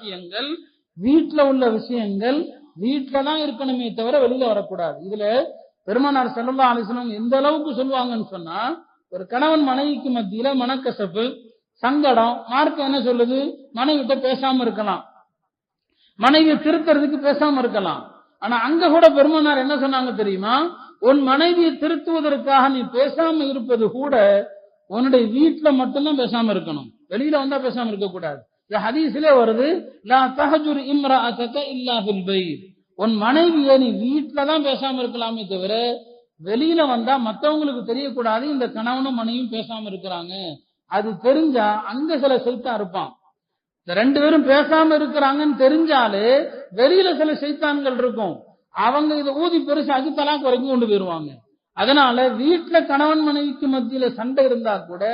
விஷயங்கள் வீட்டுல உள்ள விஷயங்கள் வீட்டுல தான் இருக்கணுமே தவிர வெளியில வரக்கூடாது. இதுல பெருமானார் செல்லல்லா ஆலோசனம் எந்த அளவுக்கு சொல்லுவாங்கன்னு சொன்னா ஒரு கணவன் மனைவிக்கு மத்தியில மனக்கசப்பு சங்கடம் மார்க்கம் என்ன சொல்லுது? மனைவிட்ட பேசாம இருக்கலாம். மனைவியை திருத்துறதுக்கு பேசாம இருக்கலாம். ஆனா அங்க கூட பெருமானார் என்ன சொன்னாங்க தெரியுமா? உன் மனைவியை திருத்துவதற்காக நீ பேசாம இருப்பது கூட உன்னுடைய வீட்டுல மட்டும்தான் பேசாம இருக்கணும். வெளியில வந்தா பேசாம இருக்க கூடாது இந்த ஹதீஸ்ல வருது லா தஹஜுர் இம்ரஅத்தக இல்லா ஃபில் பைத். உன் மனைவியை நீ வீட்டுல தான் பேசாம இருக்கலாமே தவிர வெளியில வந்தா மத்தவங்களுக்கு தெரியக்கூடாது இந்த கணவனும் மனைவியும் பேசாம இருக்கிறாங்க. அது தெரிஞ்சா அங்க சில செய்தா இருப்பான். இந்த ரெண்டு பேரும் பேசாம இருக்கிறாங்கன்னு தெரிஞ்சாலே வெளியில சில சைத்தான்கள் இருக்கும். அவங்க இதை ஊதி பெருசாக்கி தலாக்கு வரைக்கும் கொண்டு போயிருவாங்க. அதனால வீட்டுல கணவன் மனைவிக்கு மத்தியில சண்டை இருந்தா கூட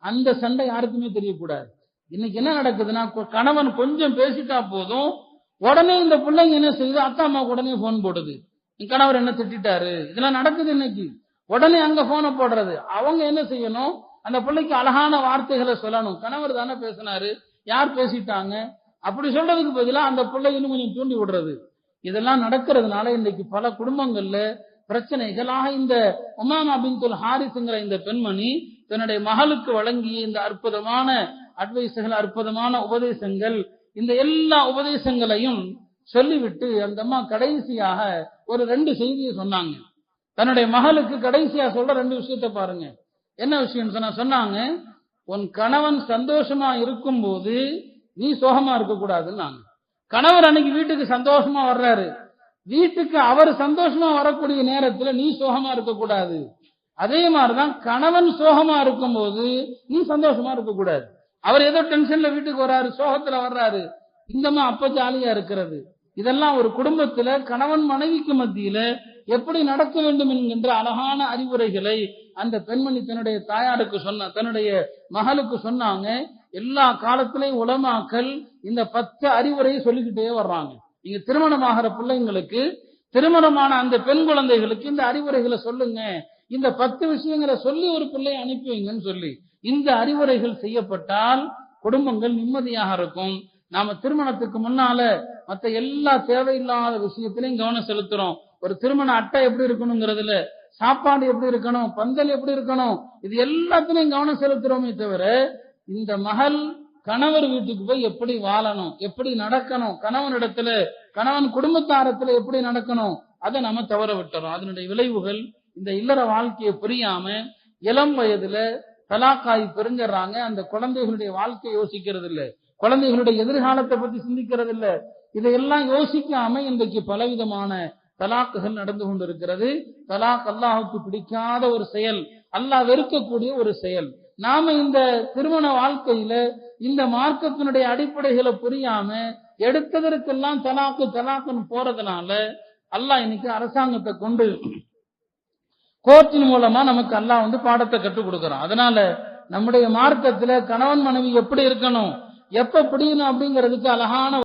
அந்த சண்டை யாருக்குமே தெரியக்கூடாது. இன்னைக்கு என்ன நடக்குதுன்னா கணவன் கொஞ்சம் பேசிட்டா போதும் உடனே இந்த பிள்ளைங்க என்ன செய்யுது? அத்தா அம்மாவுக்கு உடனே போன் போடுது. என் கணவர் என்ன திட்டிட்டாரு? இதெல்லாம் நடக்குது இன்னைக்கு. உடனே அங்க போனை போடுறது. அவங்க என்ன செய்யணும்? அந்த பிள்ளைக்கு அழகான வார்த்தைகளை சொல்லணும். கணவர் தானே பேசினாரு. யார் பேசிட்டாங்க? அப்படி சொல்றதுக்கு பதிலாக அந்த பிள்ளை இன்னும் கொஞ்சம் தூண்டி விடுறது. இதெல்லாம் நடக்கிறதுனால இன்னைக்கு பல குடும்பங்கள்ல பிரச்சனைகளாக இந்த உமாமா பின்துல் ஹாரிஸ்ங்கிற இந்த பெண்மணி தன்னுடைய மகளுக்கு வழங்கிய இந்த அற்புதமான அட்வைஸ்கள் அற்புதமான உபதேசங்கள் இந்த எல்லா உபதேசங்களையும் சொல்லிவிட்டு அந்த அம்மா கடைசியாக ஒரு ரெண்டு செய்தியை சொன்னாங்க. தன்னுடைய மகளுக்கு கடைசியா சொல்ற ரெண்டு விஷயத்தை பாருங்க. என்ன விஷயம் சொன்னா சொன்னாங்க உன் கணவன் சந்தோஷமா இருக்கும் போது நீ சோகமா இருக்க கூடாதுன்னாங்க கணவர் அன்னைக்கு வீட்டுக்கு சந்தோஷமா வர்றாரு. வீட்டுக்கு அவர் சந்தோஷமா வரக்கூடிய நேரத்துல நீ சோகமா இருக்க கூடாது அதே மாதிரிதான் கணவன் சோகமா இருக்கும் போது நீ சந்தோஷமா இருக்க கூடாது அவர் ஏதோ டென்ஷன்ல வீட்டுக்கு வர்றாரு சோகத்துல வர்றாரு. இந்தமா அப்ப ஜாலியா இருக்கிறது. இதெல்லாம் ஒரு குடும்பத்துல கணவன் மனைவிக்கு மத்தியில எப்படி நடக்க வேண்டும் என்கின்ற அழகான அறிவுரைகளை அந்த பெண்மணி தன்னுடைய தாயாருக்கு சொன்ன தன்னுடைய மகளுக்கு சொன்னாங்க. எல்லா காலத்திலையும் உலமாக்கள் இந்த பத்து அறிவுரையை சொல்லிக்கிட்டே வர்றாங்க. நீங்க திருமணமாகிற பிள்ளைங்களுக்கு திருமணமான அந்த பெண் குழந்தைகளுக்கு இந்த அறிவுரைகளை சொல்லுங்க. இந்த பத்து விஷயங்களை சொல்லி ஒரு பிள்ளையை அனுப்பி வைங்கன்னு சொல்லி இந்த அறிவுரைகள் செய்யப்பட்டால் குடும்பங்கள் நிம்மதியாக இருக்கும். நாம திருமணத்துக்கு முன்னால மத்த எல்லா தேவையில்லாத விஷயத்திலையும் கவனம் செலுத்துறோம். ஒரு திருமண அட்டை எப்படி இருக்கணுங்கிறதுல சாப்பாடு எப்படி இருக்கணும் பந்தல் எப்படி இருக்கணும் இது எல்லாத்திலையும் கவனம் செலுத்துறோமே தவிர இந்த மகள் கணவர் வீட்டுக்கு போய் எப்படி வாழணும் எப்படி நடக்கணும் கணவனிடத்துல கணவன் குடும்பத்தாரத்துல எப்படி நடக்கணும் அதை நம்ம தவற விட்டுறோம். அதனுடைய விளைவுகள் இந்த இல்லற வாழ்க்கையை புரியாம இளம் வயதுல தலாக்காய் பிரிஞ்சிடறாங்க. அந்த குழந்தைகளுடைய வாழ்க்கையை யோசிக்கிறது இல்ல குழந்தைகளுடைய எதிர்காலத்தை பத்தி சிந்திக்கிறது இல்ல இதையெல்லாம் யோசிக்காம இன்றைக்கு பலவிதமான தலாக்குகள் நடந்து கொண்டிருக்கிறது. தலாக் அல்லாஹுக்கு பிடிக்காத ஒரு செயல் அல்லாஹ் வெறுக்கக்கூடிய ஒரு செயல். நாம இந்த திருமண வாழ்க்கையில இந்த மார்க்கத்தினுடைய அடிப்படைகளை புரியாம எடுத்ததற்கெல்லாம் தலாக்கு தலாக்குன்னு போறதுனால அல்லாஹ் இன்னைக்கு அரசாங்கத்தை கொண்டு கோர்ட்டின் மூலமா நமக்கு அல்லாஹ் வந்து பாடத்தை கற்றுக் கொடுக்கறான். அதனால நம்முடைய மார்க்கத்துல கணவன் மனைவி எப்படி இருக்கணும் எப்ப பிடிக்கணும் அப்படிங்கிறதுக்கு அழகான